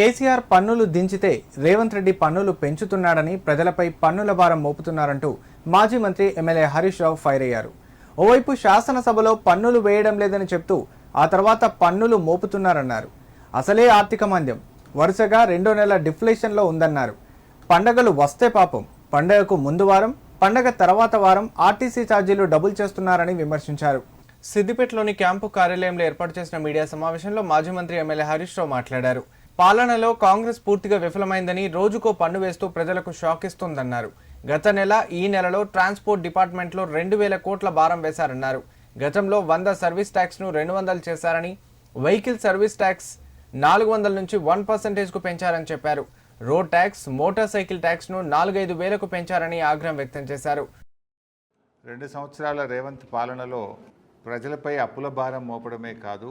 కేసీఆర్ పన్నులు దించితే రేవంత్ రెడ్డి పన్నులు పెంచుతున్నాడని ప్రజలపై పన్నుల భారం మోపుతున్నారంటూ మాజీ మంత్రి ఎమ్మెల్యే హరీష్ రావు ఫైర్ అయ్యారు. ఓవైపు శాసనసభలో పన్నులు వేయడం లేదని చెప్తూ ఆ తర్వాత పన్నులు మోపుతున్నారన్నారు. అసలే ఆర్థిక మాంద్యం. వరుసగా రెండో నెల డిఫ్లేషన్లో ఉందన్నారు. పండగలు వస్తే పాపం. పండగకు ముందు వారం పండగ తర్వాత వారం ఆర్టీసీ ఛార్జీలు డబుల్ చేస్తున్నారని విమర్శించారు. సిద్దిపేటలోని క్యాంపు కార్యాలయంలో ఏర్పాటు చేసిన మీడియా సమావేశంలో మాజీ మంత్రి ఎమ్మెల్యే హరీష్ రావు మాట్లాడారు. పాలనలో కాంగ్రెస్ పూర్తిగా విఫలమైందని రోజుకో పన్ను వేస్తూ ప్రజలకు షాక్ ఇస్తోందన్నారు. గత నెల ఈ నెలలో ట్రాన్స్పోర్ట్ డిపార్ట్మెంట్లో రెండు వేల కోట్ల భారం వేశారన్నారు. గతంలో వంద సర్వీస్ ట్యాక్స్ను రెండు వందలు చేశారని వెహికల్ సర్వీస్ ట్యాక్స్ నాలుగు వందల నుంచి వన్ పర్సెంటేజ్కు పెంచారని చెప్పారు. రోడ్ ట్యాక్స్ మోటార్ సైకిల్ ట్యాక్స్ను నాలుగైదు వేలకు పెంచారని ఆగ్రహం వ్యక్తం చేశారు. రెండు సంవత్సరాల రేవంత్ పాలనలో ప్రజలపై అప్పుల భారం మోపడమే కాదు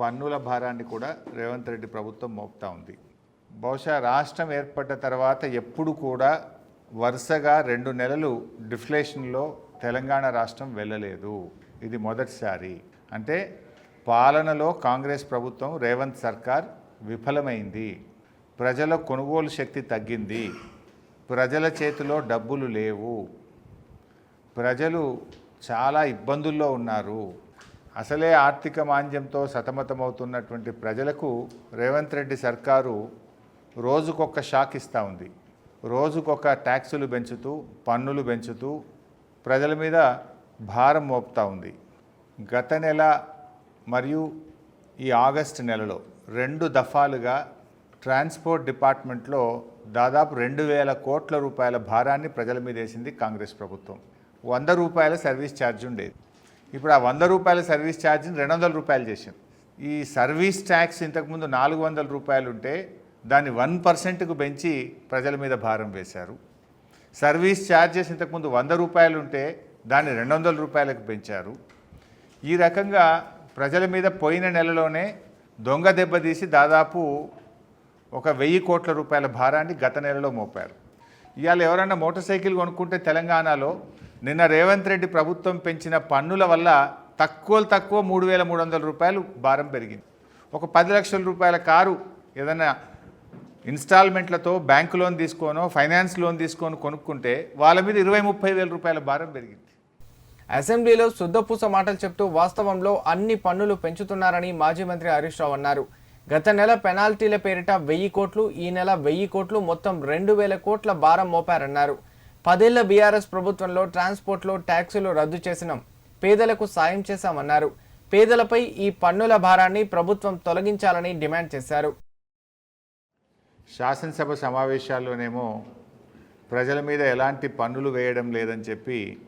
పన్నుల భారాన్ని కూడా రేవంత్ రెడ్డి ప్రభుత్వం మోపుతా ఉంది. బహుశా రాష్ట్రం ఏర్పడ్డ తర్వాత ఎప్పుడు కూడా వరుసగా రెండు నెలలు డిఫ్లేషన్లో తెలంగాణ రాష్ట్రం వెళ్ళలేదు. ఇది మొదటిసారి. అంటే పాలనలో కాంగ్రెస్ ప్రభుత్వం రేవంత్ సర్కార్ విఫలమైంది. ప్రజల కొనుగోలు శక్తి తగ్గింది. ప్రజల చేతిలో డబ్బులు లేవు. ప్రజలు చాలా ఇబ్బందుల్లో ఉన్నారు. అసలే ఆర్థిక మాంద్యంతో సతమతమవుతున్నటువంటి ప్రజలకు రేవంత్ రెడ్డి సర్కారు రోజుకొక షాక్ ఇస్తూ ఉంది. రోజుకొక ట్యాక్సులు పెంచుతూ పన్నులు పెంచుతూ ప్రజల మీద భారం మోపుతా ఉంది. గత నెల మరియు ఈ ఆగస్టు నెలలో రెండు దఫాలుగా ట్రాన్స్పోర్ట్ డిపార్ట్మెంట్లో దాదాపు రెండు వేల కోట్ల రూపాయల భారాన్ని ప్రజల మీద వేసింది కాంగ్రెస్ ప్రభుత్వం. వంద రూపాయల సర్వీస్ ఛార్జ్ ఉండేది. ఇప్పుడు ఆ వంద రూపాయల సర్వీస్ ఛార్జ్ని రెండు వందల రూపాయలు చేసింది ఈ సర్వీస్ ట్యాక్స్ ఇంతకుముందు నాలుగు వందల రూపాయలు ఉంటే దాన్ని వన్ పర్సెంట్కు పెంచి ప్రజల మీద భారం వేశారు. సర్వీస్ ఛార్జెస్ ఇంతకుముందు వంద రూపాయలు ఉంటే దాన్ని రెండు వందల రూపాయలకు పెంచారు. ఈ రకంగా ప్రజల మీద పోయిన నెలలోనే దొంగ దెబ్బతీసి దాదాపు ఒక వెయ్యి కోట్ల రూపాయల భారాన్ని గత నెలలో మోపారు. ఇవాళ ఎవరైనా మోటార్ సైకిల్ కొనుక్కుంటే తెలంగాణలో నిన్న రేవంత్ రెడ్డి ప్రభుత్వం పెంచిన పన్నుల వల్ల తక్కువ తక్కువ మూడు వేల మూడు వందల రూపాయలు భారం పెరిగింది. ఒక పది లక్షల రూపాయల కారు ఏదైనా ఇన్స్టాల్మెంట్లతో బ్యాంకు లోన్ తీసుకోనో ఫైనాన్స్ లోన్ తీసుకొని కొనుక్కుంటే వాళ్ళ మీద ఇరవై ముప్పై వేల రూపాయల భారం పెరిగింది. అసెంబ్లీలో శుద్ధపూస మాటలు చెప్తూ వాస్తవంలో అన్ని పన్నులు పెంచుతున్నారని మాజీ మంత్రి హరీష్ రావు అన్నారు. గత నెల పెనాల్టీల పేరిట వెయ్యి కోట్లు ఈ నెల వెయ్యి కోట్లు మొత్తం రెండు వేల కోట్ల భారం మోపారన్నారు. పదేళ్ళ బీఆర్ఎస్ ప్రభుత్వంలో ట్రాన్స్పోర్ట్లో ట్యాక్సులు రద్దు చేసినాం. పేదలకు సాయం చేశామన్నారు. పేదలపై ఈ పన్నుల భారాన్ని ప్రభుత్వం తొలగించాలని డిమాండ్ చేశారు. శాసనసభ సమావేశాల్లోనేమో ప్రజల మీద ఎలాంటి పన్నులు వేయడం లేదని చెప్పి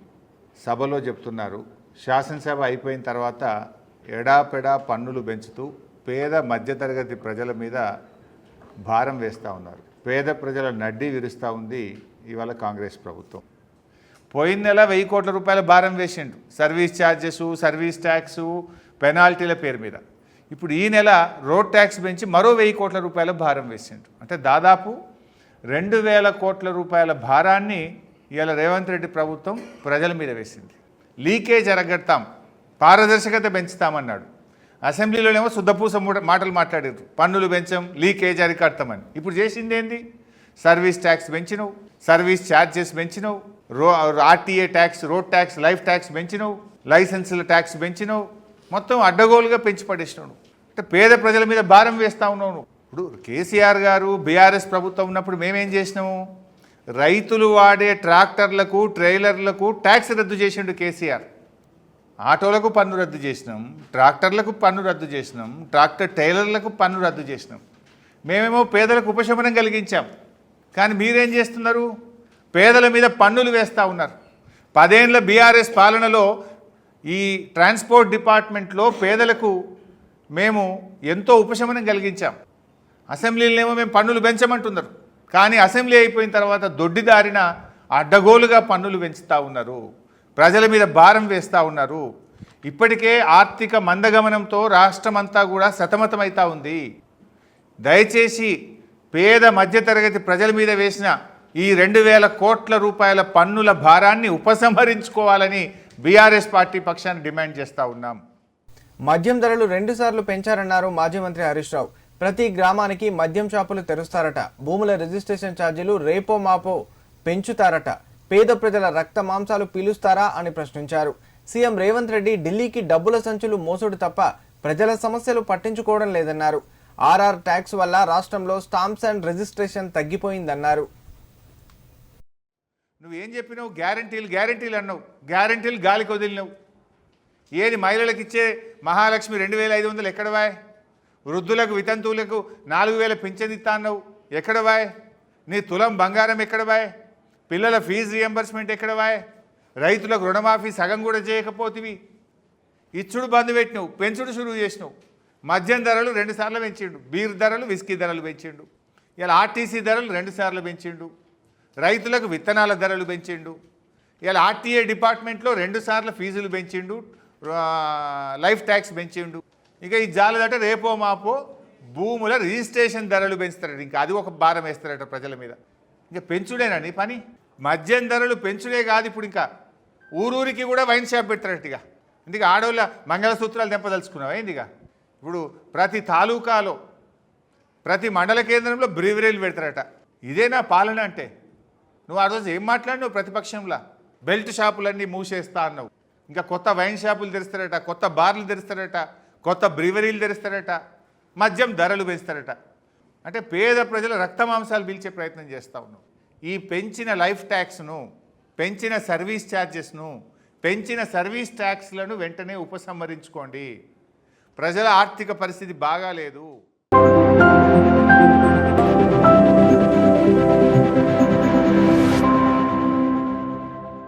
సభలో చెప్తున్నారు. శాసనసభ అయిపోయిన తర్వాత ఎడాపెడా పన్నులు పెంచుతూ పేద మధ్యతరగతి ప్రజల మీద భారం వేస్తూ ఉన్నారు. పేద ప్రజల నడ్డి విరుస్తూ ఉంది. ఇవాళ కాంగ్రెస్ ప్రభుత్వం. పోయిన నెల వెయ్యి కోట్ల రూపాయల భారం వేసిండు సర్వీస్ ఛార్జెస్ సర్వీస్ ట్యాక్సు పెనాల్టీల పేరు మీద. ఇప్పుడు ఈ నెల రోడ్ ట్యాక్స్ పెంచి మరో వెయ్యి కోట్ల రూపాయల భారం వేసిండు అంటే దాదాపు రెండు వేల కోట్ల రూపాయల భారాన్ని ఇవాళ రేవంత్ రెడ్డి ప్రభుత్వం ప్రజల మీద వేసింది. లీకేజ్ అరగడతాం పారదర్శకత పెంచుతామన్నాడు. అసెంబ్లీలోనేమో శుద్ధపూస మాటలు మాట్లాడారు పన్నులు పెంచాం లీకేజ్ అరికడతామని. ఇప్పుడు చేసింది ఏంది? సర్వీస్ ట్యాక్స్ పెంచినవు సర్వీస్ ఛార్జెస్ పెంచినవు రో RTA tax road tax life tax పెంచినవు లైసెన్సుల ట్యాక్స్ పెంచినవు మొత్తం అడ్డగోలుగా పెంచి పడేసినావు అంటే పేద ప్రజల మీద భారం వేస్తా ఉన్నావు నువ్వు. ఇప్పుడు కేసీఆర్ గారు బీఆర్ఎస్ ప్రభుత్వం ఉన్నప్పుడు మేమేం చేసినాము? రైతులు వాడే ట్రాక్టర్లకు ట్రైలర్లకు ట్యాక్స్ రద్దు చేసిండు కేసీఆర్. ఆటోలకు పన్ను రద్దు చేసినాం ట్రాక్టర్లకు పన్ను రద్దు చేసినాం ట్రాక్టర్ టైలర్లకు పన్ను రద్దు చేసినాం. మేమేమో పేదలకు ఉపశమనం కలిగించాం. కానీ మీరేం చేస్తున్నారు? పేదల మీద పన్నులు వేస్తూ ఉన్నారు. పదేండ్ల బీఆర్ఎస్ పాలనలో ఈ ట్రాన్స్పోర్ట్ డిపార్ట్మెంట్లో పేదలకు మేము ఎంతో ఉపశమనం కలిగించాం. అసెంబ్లీలోనేమో మేము పన్నులు పెంచమంటున్నారు. కానీ అసెంబ్లీ అయిపోయిన తర్వాత దొడ్డిదారిన అడ్డగోలుగా పన్నులు పెంచుతూ ఉన్నారు. ప్రజల మీద భారం వేస్తూ ఉన్నారు. ఇప్పటికే ఆర్థిక మందగమనంతో రాష్ట్రమంతా కూడా సతమతమవుతా ఉంది. దయచేసి పేద మధ్యతరగతి ప్రజల మీద వేసిన ఈ రెండు వేల కోట్ల రూపాయల పన్నుల భారాన్ని ఉపసంహరించుకోవాలని బీఆర్ఎస్ పార్టీ పక్షాన్ని డిమాండ్ చేస్తూ ఉన్నాం. మద్యం ధరలు రెండుసార్లు పెంచారన్నారు మాజీ మంత్రి హరీష్ రావు. ప్రతి గ్రామానికి మద్యం షాపులు తెరుస్తారట. భూముల రిజిస్ట్రేషన్ ఛార్జీలు రేపో మాపో పెంచుతారట. పేద ప్రజల రక్త మాంసాలు పీలుస్తారా అని ప్రశ్నించారు. సీఎం రేవంత్ రెడ్డి ఢిల్లీకి డబ్బుల సంచులు మోసుడు తప్ప ప్రజల సమస్యలు పట్టించుకోవడం లేదన్నారు. ఆర్ఆర్ ట్యాక్స్ వల్ల రాష్ట్రంలో స్టాంప్స్ అండ్ రిజిస్ట్రేషన్ తగ్గిపోయిందన్నారు. నువ్వేం చెప్పినావు? గ్యారంటీలు గ్యారంటీలు అన్నావు. గ్యారంటీలు గాలికి వదిలినావు. ఏది మహిళలకు ఇచ్చే మహాలక్ష్మి రెండు వేల ఐదు వందలు ఎక్కడ వాయ్? వృద్ధులకు వితంతువులకు నాలుగు వేల పింఛన్ ఇస్తా అన్నావు. ఎక్కడ వాయ్? నీ తులం బంగారం ఎక్కడ వాయ్? పిల్లల ఫీజు రియంబర్స్మెంట్ ఎక్కడ వాయ్? రైతులకు రుణమాఫీ సగం కూడా చేయకపోతివి. ఇచ్చుడు బంద్ పెట్టినావు పెంచుడు షురువు చేసినావు. మద్యం ధరలు రెండు సార్లు పెంచిండు. బీర్ ధరలు విస్కీ ధరలు పెంచిండు. ఇలా ఆర్టీసీ ధరలు రెండు సార్లు పెంచిండు. రైతులకు విత్తనాల ధరలు పెంచిండు. ఇలా ఆర్టీఏ డిపార్ట్మెంట్లో రెండు సార్లు ఫీజులు పెంచిండు. Life tax పెంచిండు. ఇక ఈ జాలదట రేపో మాపో భూముల రిజిస్ట్రేషన్ ధరలు పెంచుతారట. ఇంకా అది ఒక భారం వేస్తారట ప్రజల మీద. ఇంకా పెంచుడేనండి పని? మద్యం ధరలు పెంచుడే కాదు ఇప్పుడు ఇంకా. ఊరూరికి కూడా వైన్ షాప్ పెడతారట ఇక. ఇందుకు ఆడవాళ్ళ మంగళసూత్రాలు తెంపదలుచుకున్నావా ఇక ఇప్పుడు ప్రతి తాలూకాలో ప్రతి మండల కేంద్రంలో బ్రీవరీలు పెడతారట. ఇదేనా పాలన అంటే. నువ్వు ఆ రోజు ఏం మాట్లాడినావు ప్రతిపక్షంలో? బెల్ట్ షాపులన్నీ మూసేస్తా అన్నావు. ఇంకా కొత్త వైన్ షాపులు తెరుస్తారట కొత్త బార్లు తెరుస్తారట కొత్త బ్రీవరీలు తెరుస్తారట మద్యం ధరలు పెంచుతారట. అంటే పేద ప్రజల రక్త మాంసాలు పీల్చే ప్రయత్నం చేస్తూ ఉన్నావు ఈ పెంచిన లైఫ్ ట్యాక్స్ను పెంచిన సర్వీస్ ఛార్జెస్ను పెంచిన సర్వీస్ ట్యాక్స్లను వెంటనే ఉపసంహరించుకోండి. ప్రజల ఆర్థిక పరిస్థితి బాగాలేదు.